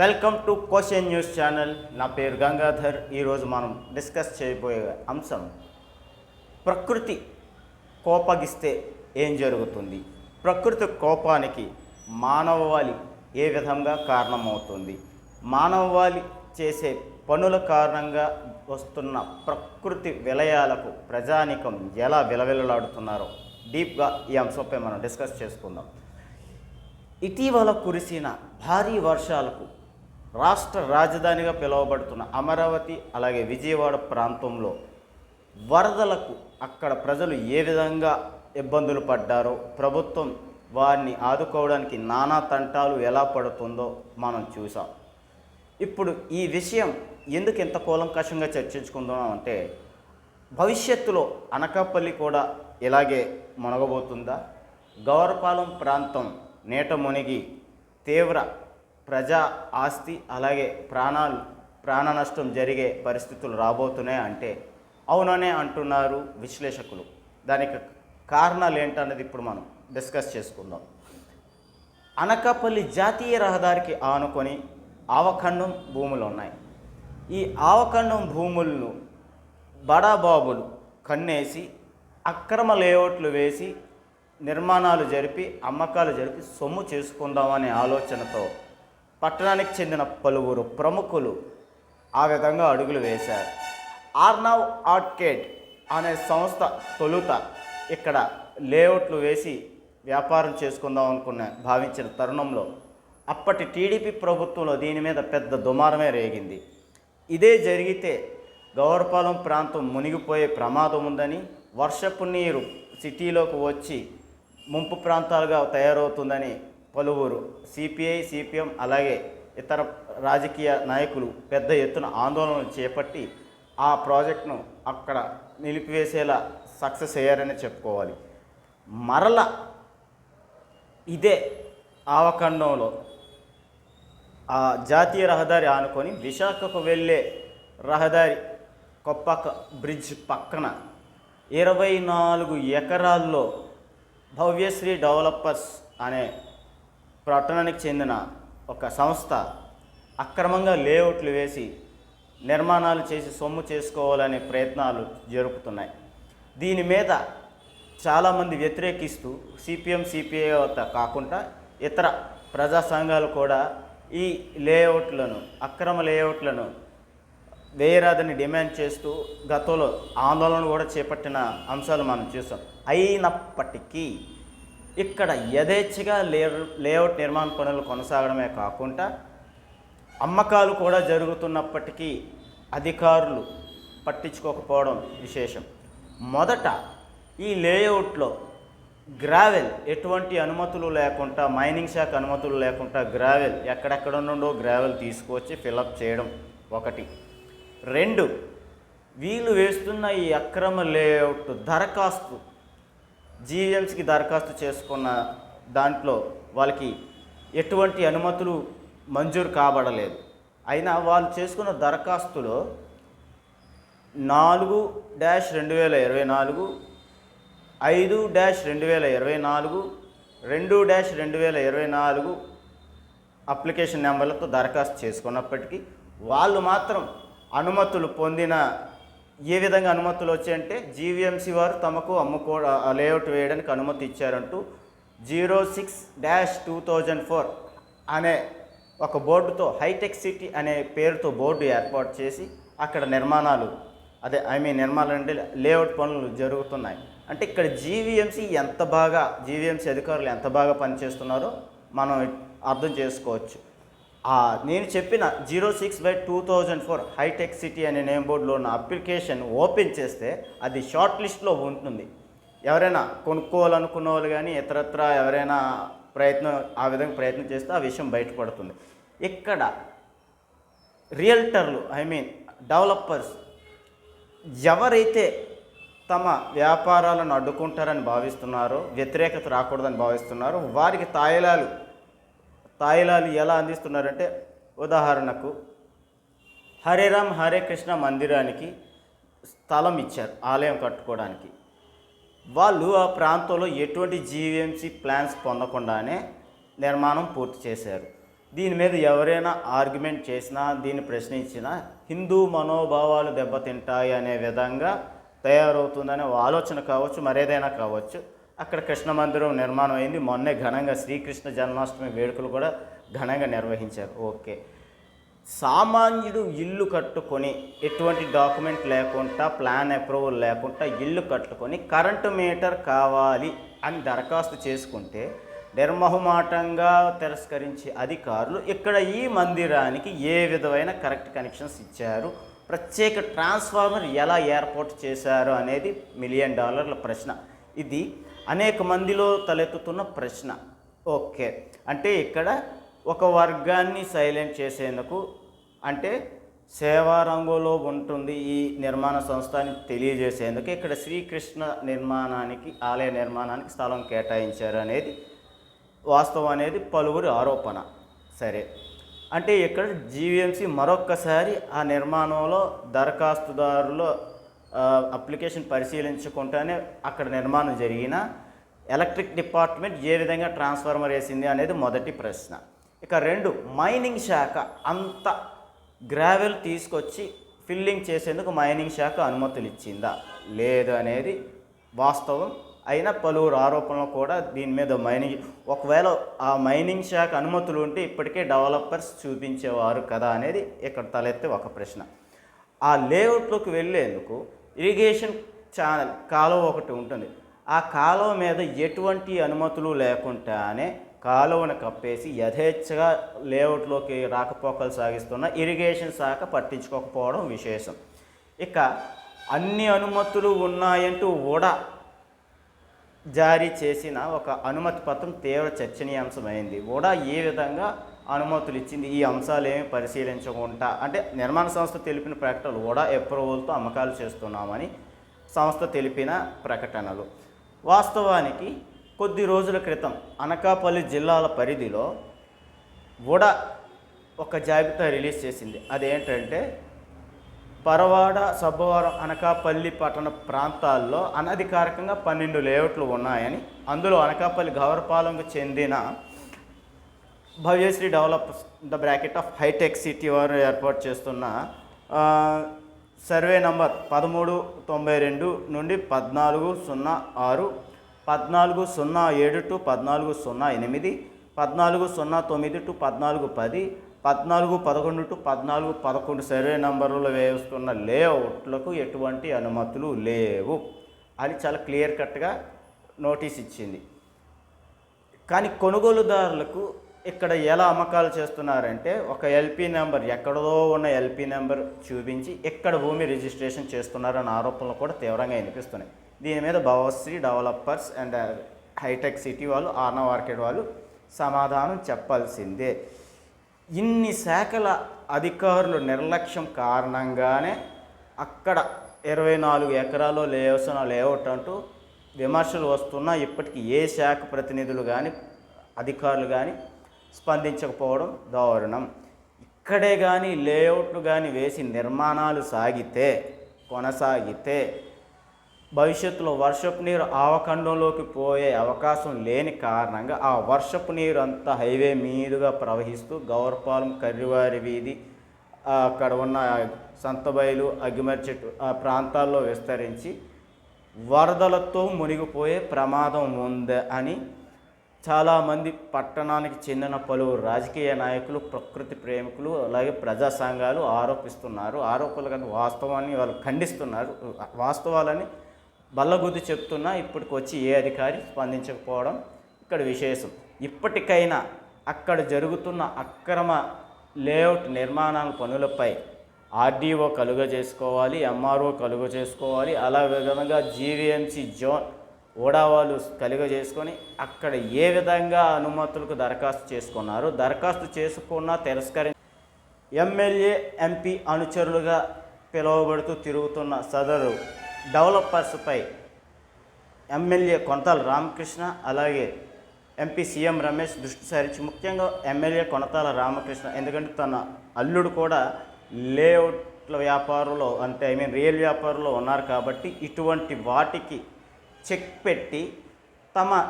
Welcome to question news channel. నా పేరు గంగాధర్. ఈరోజు మనం డిస్కస్ చేయబోయే అంశం ప్రకృతి కోపగిస్తే ఏం జరుగుతుంది? ప్రకృతి కోపానికి మానవాళి ఏ విధంగా కారణమవుతుంది? మానవాళి చేసే పనుల కారణంగా వస్తున్న ప్రకృతి విలయాలకు ప్రజానికం ఎలా విలవిలలాడుతున్నారో డీప్గా ఈ అంశంపై మనం డిస్కస్ చేసుకుందాం. ఇటీవల కురిసిన భారీ వర్షాలకు రాష్ట్ర రాజధానిగా పిలువబడుతున్న అమరావతి అలాగే విజయవాడ ప్రాంతంలో వరదలకు అక్కడ ప్రజలు ఏ విధంగా ఇబ్బందులు పడ్డారో ప్రభుత్వం వారిని ఆదుకోవడానికి నానా తంటాలు ఎలా పడుతుందో మనం చూసాం ఇప్పుడు ఈ విషయం ఎందుకు ఇంత కూలంకషంగా చర్చించుకుందాం అంటే భవిష్యత్తులో అనకాపల్లి కూడా ఇలాగే మునగబోతుందా? గౌరపాలెం ప్రాంతం నీట మునిగి తీవ్ర ప్రజా ఆస్తి అలాగే ప్రాణాలు ప్రాణ నష్టం జరిగే పరిస్థితులు రాబోతున్నాయి అంటే అవుననే అంటున్నారు విశ్లేషకులు. దానికి కారణాలు ఏంటన్నది ఇప్పుడు మనం డిస్కస్ చేసుకుందాం. అనకాపల్లి జాతీయ రహదారికి ఆనుకొని ఆవఖండం భూములు ఉన్నాయి. ఈ ఆవఖండం భూములను బడాబాబులు కన్నేసి అక్రమ లేఅవుట్లు వేసి నిర్మాణాలు జరిపి అమ్మకాలు జరిపి సొమ్ము చేసుకుందామనే ఆలోచనతో పట్టణానికి చెందిన పలువురు ప్రముఖులు ఆ విధంగా అడుగులు వేశారు. ఆర్నవ్ ఆర్కేడ్ అనే సంస్థ తొలుత ఇక్కడ లేఅవుట్లు వేసి వ్యాపారం చేసుకుందాం అనుకున్న భావించిన తరుణంలో అప్పటి టీడీపీ ప్రభుత్వంలో దీని మీద పెద్ద దుమారమే రేగింది. ఇదే జరిగితే గౌరపాలెం ప్రాంతం మునిగిపోయే ప్రమాదం ఉందని వర్షపు నీరు సిటీలోకి వచ్చి ముంపు ప్రాంతాలుగా తయారవుతుందని పలువురు సిపిఐ సిపిఎం అలాగే ఇతర రాజకీయ నాయకులు పెద్ద ఎత్తున ఆందోళనలు చేపట్టి ఆ ప్రాజెక్టును అక్కడ నిలిపివేసేలా సక్సెస్ అయ్యారని చెప్పుకోవాలి. మరల ఇదే ఆవఖండంలో ఆ జాతీయ రహదారి ఆనుకొని విశాఖకు వెళ్ళే రహదారి కొప్పక బ్రిడ్జ్ పక్కన ఇరవై నాలుగు ఎకరాల్లో భవ్యశ్రీ డెవలపర్స్ అనే పట్టణానికి చెందిన ఒక సంస్థ అక్రమంగా లేఅవుట్లు వేసి నిర్మాణాలు చేసి సొమ్ము చేసుకోవాలనే ప్రయత్నాలు జరుపుతున్నాయి. దీని మీద చాలామంది వ్యతిరేకిస్తూ సిపిఎం సిపిఐ కాకుండా ఇతర ప్రజా సంఘాలు కూడా ఈ లేఅవుట్లను అక్రమ లేఅవుట్లను వేయరాదని డిమాండ్ చేస్తూ గతంలో ఆందోళన కూడా చేపట్టిన అంశాలు మనం చూసాం. అయినప్పటికీ ఇక్కడ యథేచ్ఛగా లే లేఅవుట్ నిర్మాణ పనులు కొనసాగడమే కాకుండా అమ్మకాలు కూడా జరుగుతున్నప్పటికీ అధికారులు పట్టించుకోకపోవడం విశేషం. మొదట ఈ లేఅవుట్లో గ్రావెల్ ఎటువంటి అనుమతులు లేకుండా మైనింగ్ శాఖ అనుమతులు లేకుండా గ్రావెల్ ఎక్కడెక్కడ నుండో గ్రావెల్ తీసుకొచ్చి ఫిలప్ చేయడం ఒకటి. రెండు వీళ్ళు వేస్తున్న ఈ అక్రమ లేఅవుట్ దరఖాస్తు జీవీఎంసీకి దరఖాస్తు చేసుకున్న దాంట్లో వాళ్ళకి ఎటువంటి అనుమతులు మంజూరు కాబడలేదు. అయినా వాళ్ళు చేసుకున్న దరఖాస్తులో నాలుగు డాష్ రెండు వేల ఇరవై నాలుగు ఐదు డాష్ రెండు వేల ఇరవై నాలుగు రెండు డాష్ రెండు వేల ఇరవై నాలుగు అప్లికేషన్ నెంబర్లతో దరఖాస్తు చేసుకున్నప్పటికీ వాళ్ళు మాత్రం అనుమతులు పొందిన ఏ విధంగా అనుమతులు వచ్చాయంటే జీవీఎంసీ వారు తమకు అమ్ముకో లేఅవుట్ వేయడానికి అనుమతి ఇచ్చారంటూ zero six dash two thousand four అనే ఒక బోర్డుతో హైటెక్ సిటీ అనే పేరుతో బోర్డు ఏర్పాటు చేసి అక్కడ నిర్మాణాలు అదే ఐ మీన్ నిర్మాణాలు అంటే లేఅవుట్ పనులు జరుగుతున్నాయి. అంటే ఇక్కడ జీవీఎంసీ ఎంత బాగా జీవీఎంసీ అధికారులు ఎంత బాగా పనిచేస్తున్నారో మనం అర్థం చేసుకోవచ్చు. నేను చెప్పిన zero six by two thousand four hitech city అనే నేమ్ బోర్డులో ఉన్న అప్లికేషన్ ఓపెన్ చేస్తే అది షార్ట్ లిస్ట్లో ఉంటుంది. ఎవరైనా కొనుక్కోవాలనుకున్న వాళ్ళు కానీ ఇతరత్ర ఎవరైనా ప్రయత్నం ఆ విధంగా ప్రయత్నం చేస్తే ఆ విషయం బయటపడుతుంది. ఇక్కడ రియల్టర్లు ఐ మీన్ డెవలపర్స్ ఎవరైతే తమ వ్యాపారాలను అడ్డుకుంటారని భావిస్తున్నారో వ్యతిరేకత రాకూడదని భావిస్తున్నారో వారికి తాయిలాలు తాయిలాలు ఎలా అందిస్తున్నారంటే ఉదాహరణకు హరే రామ్ హరే కృష్ణ మందిరానికి స్థలం ఇచ్చారు ఆలయం కట్టుకోవడానికి. వాళ్ళు ఆ ప్రాంతంలో ఎటువంటి జీవీఎంసీ ప్లాన్స్ పొందకుండానే నిర్మాణం పూర్తి చేశారు. దీని మీద ఎవరైనా ఆర్గ్యుమెంట్ చేసినా దీన్ని ప్రశ్నించినా హిందూ మనోభావాలు దెబ్బతింటాయి అనే విధంగా తయారవుతుందనే ఆలోచన కావచ్చు మరేదైనా కావచ్చు. అక్కడ కృష్ణ మందిరం నిర్మాణం అయింది. మొన్నే ఘనంగా శ్రీకృష్ణ జన్మాష్టమి వేడుకలు కూడా ఘనంగా నిర్వహించారు. ఓకే. సామాన్యుడు ఇల్లు కట్టుకొని ఎటువంటి డాక్యుమెంట్ లేకుండా ప్లాన్ అప్రూవల్ లేకుండా ఇల్లు కట్టుకొని కరెంటు మీటర్ కావాలి అని దరఖాస్తు చేసుకుంటే నిర్మహమాటంగా తిరస్కరించే అధికారులు ఇక్కడ ఈ మందిరానికి ఏ విధమైన కరెక్ట్ కనెక్షన్స్ ఇచ్చారు? ప్రత్యేక ట్రాన్స్ఫార్మర్ ఎలా ఏర్పాటు చేశారు అనేది మిలియన్ డాలర్ల ప్రశ్న. ఇది అనేక మందిలో తలెత్తుతున్న ప్రశ్న. ఓకే. అంటే ఇక్కడ ఒక వర్గాన్ని సైలెంట్ చేసేందుకు అంటే సేవా రంగంలో ఉంటుంది ఈ నిర్మాణ సంస్థ అని తెలియజేసేందుకు ఇక్కడ శ్రీకృష్ణ నిర్మాణానికి ఆలయ నిర్మాణానికి స్థలం కేటాయించారు అనేది వాస్తవం అనేది పలువురి ఆరోపణ. సరే. అంటే ఇక్కడ జీవీఎంసీ మరొక్కసారి ఆ నిర్మాణంలో దరఖాస్తుదారులో అప్లికేషన్ పరిశీలించుకుంటేనే అక్కడ నిర్మాణం జరిగిన ఎలక్ట్రిక్ డిపార్ట్మెంట్ ఏ విధంగా ట్రాన్స్ఫార్మర్ వేసింది అనేది మొదటి ప్రశ్న. ఇక రెండు మైనింగ్ శాఖ అంత గ్రావెల్ తీసుకొచ్చి ఫిల్లింగ్ చేసేందుకు మైనింగ్ శాఖ అనుమతులు ఇచ్చిందా? లేదు అనేది వాస్తవం. అయినా పలువురు ఆరోపణలు కూడా దీని మీద మైనింగ్ ఒకవేళ ఆ మైనింగ్ శాఖ అనుమతులు ఉంటే ఇప్పటికే డెవలపర్స్ చూపించేవారు కదా అనేది ఇక్కడ తలెత్తే ఒక ప్రశ్న. ఆ లేఅవుట్లోకి వెళ్ళేందుకు ఇరిగేషన్ ఛానల్ కాలువ ఒకటి ఉంటుంది. ఆ కాలువ మీద ఎటువంటి అనుమతులు లేకుండానే కాలువను కప్పేసి యథేచ్ఛగా లేఅవుట్లోకి రాకపోకలు సాగిస్తున్న ఇరిగేషన్ శాఖ పట్టించుకోకపోవడం విశేషం. ఇక అన్ని అనుమతులు ఉన్నాయంటూ కూడా జారీ చేసిన ఒక అనుమతి పత్రం తీవ్ర చర్చనీయాంశమైంది. కూడా ఏ విధంగా అనుమతులు ఇచ్చింది ఈ అంశాలు ఏమి పరిశీలించకుండా అంటే నిర్మాణ సంస్థ తెలిపిన ప్రకటనలు కూడా అప్రూవల్తో అమ్మకాలు చేస్తున్నామని సంస్థ తెలిపిన ప్రకటనలు. వాస్తవానికి కొద్ది రోజుల క్రితం అనకాపల్లి జిల్లాల పరిధిలో ఉడ ఒక జాబితా రిలీజ్ చేసింది. అదేంటంటే పరవాడ సబ్బవరం అనకాపల్లి పట్టణ ప్రాంతాల్లో అనధికారికంగా పన్నెండు లేఅవుట్లు ఉన్నాయని అందులో అనకాపల్లి గౌరపాలెంకు చెందిన Bhavyasri develop the bracket of hitech city వారు ఏర్పాటు చేస్తున్న సర్వే నంబర్ పదమూడు తొంభై రెండు నుండి పద్నాలుగు సున్నా ఆరు పద్నాలుగు సున్నా ఏడు టు పద్నాలుగు సున్నా ఎనిమిది పద్నాలుగు సున్నా తొమ్మిది టు పద్నాలుగు పది పద్నాలుగు పదకొండు టు పద్నాలుగు పదకొండు సర్వే నంబర్లలో వేస్తున్న లేఅవుట్లకు ఎటువంటి అనుమతులు లేవు. అని చాలా క్లియర్ కట్గా నోటీస్ ఇచ్చింది. కానీ కొనుగోలుదారులకు ఇక్కడ ఎలా అమ్మకాలు చేస్తున్నారంటే ఒక ఎల్పి నెంబర్ ఎక్కడదో ఉన్న ఎల్పి నెంబర్ చూపించి ఎక్కడ భూమి రిజిస్ట్రేషన్ చేస్తున్నారన్న ఆరోపణలు కూడా తీవ్రంగా వినిపిస్తున్నాయి. దీని మీద Bhavasri developers and hitech city వాళ్ళు ఆర్నా మార్కెట్ వాళ్ళు సమాధానం చెప్పాల్సిందే. ఇన్ని శాఖల అధికారులు నిర్లక్ష్యం కారణంగానే అక్కడ ఇరవై నాలుగు ఎకరాల్లో లేవసిన లేఅవుట్ అంటూ విమర్శలు వస్తున్నా ఇప్పటికీ ఏ శాఖ ప్రతినిధులు కానీ అధికారులు కానీ స్పందించకపోవడం దారుణం. ఇక్కడే కానీ లేఅవుట్లు కానీ వేసి నిర్మాణాలు సాగితే కొనసాగితే భవిష్యత్తులో వర్షపు నీరు ఆవఖండంలోకి పోయే అవకాశం లేని కారణంగా ఆ వర్షపు నీరు అంతా హైవే మీదుగా ప్రవహిస్తూ గౌరపాలెం కర్రివారి వీధి అక్కడ ఉన్న సంతబయలు అగ్గిమరి చెట్టు ఆ ప్రాంతాల్లో విస్తరించి వరదలతో మునిగిపోయే ప్రమాదం ఉంది అని చాలామంది పట్టణానికి చెందిన పలువురు రాజకీయ నాయకులు ప్రకృతి ప్రేమికులు అలాగే ప్రజా సంఘాలు ఆరోపిస్తున్నారు. ఆరోపణలు కానీ వాస్తవాన్ని వాళ్ళు ఖండిస్తున్నారు. వాస్తవాలని బల్లగుద్ది చెప్తున్నా ఇప్పటికి వచ్చి ఏ అధికారి స్పందించకపోవడం ఇక్కడ విశేషం. ఇప్పటికైనా అక్కడ జరుగుతున్న అక్రమ లేఅవుట్ నిర్మాణాల పనులపై ఆర్డీఓ కలుగ చేసుకోవాలి ఎంఆర్ఓ కలుగ చేసుకోవాలి అలా విధంగా జీవీఎంసీ జోన్ ఓడావాలు కలుగ చేసుకొని అక్కడ ఏ విధంగా అనుమతులకు దరఖాస్తు చేసుకున్నారు దరఖాస్తు చేసుకున్న తిరస్కరి ఎమ్మెల్యే ఎంపీ అనుచరులుగా పిలువబడుతూ తిరుగుతున్న సదరు డెవలపర్స్పై ఎమ్మెల్యే కొంతాల రామకృష్ణ అలాగే ఎంపీ సీఎం రమేష్ దృష్టి సారించి ముఖ్యంగా ఎమ్మెల్యే కొనతాల రామకృష్ణ. ఎందుకంటే తన అల్లుడు కూడా లేఅవుట్ల వ్యాపారంలో అంటే ఐ మీన్ రియల్ వ్యాపారంలో ఉన్నారు కాబట్టి ఇటువంటి వాటికి చెక్ పెట్టి తమ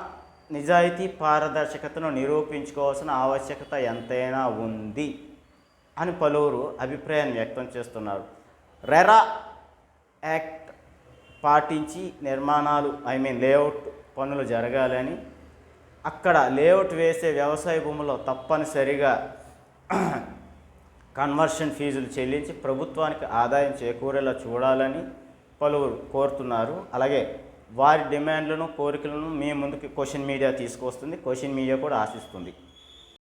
నిజాయితీ పారదర్శకతను నిరూపించుకోవాల్సిన ఆవశ్యకత ఎంతైనా ఉంది అని పలువురు అభిప్రాయాన్ని వ్యక్తం చేస్తున్నారు. రెరా యాక్ట్ పాటించి నిర్మాణాలు ఐ మీన్ లేఅవుట్ పనులు జరగాలని అక్కడ లేఅవుట్ వేసే వ్యవసాయ భూముల్లో తప్పనిసరిగా కన్వర్షన్ ఫీజులు చెల్లించి ప్రభుత్వానికి ఆదాయం చేకూరేలా చూడాలని పలువురు కోరుతున్నారు. అలాగే వారి డిమాండ్లను కోరికలను మీ ముందుకు క్వశ్చన్ మీడియా తీసుకొస్తుంది క్వశ్చన్ మీడియా కూడా ఆశిస్తుంది.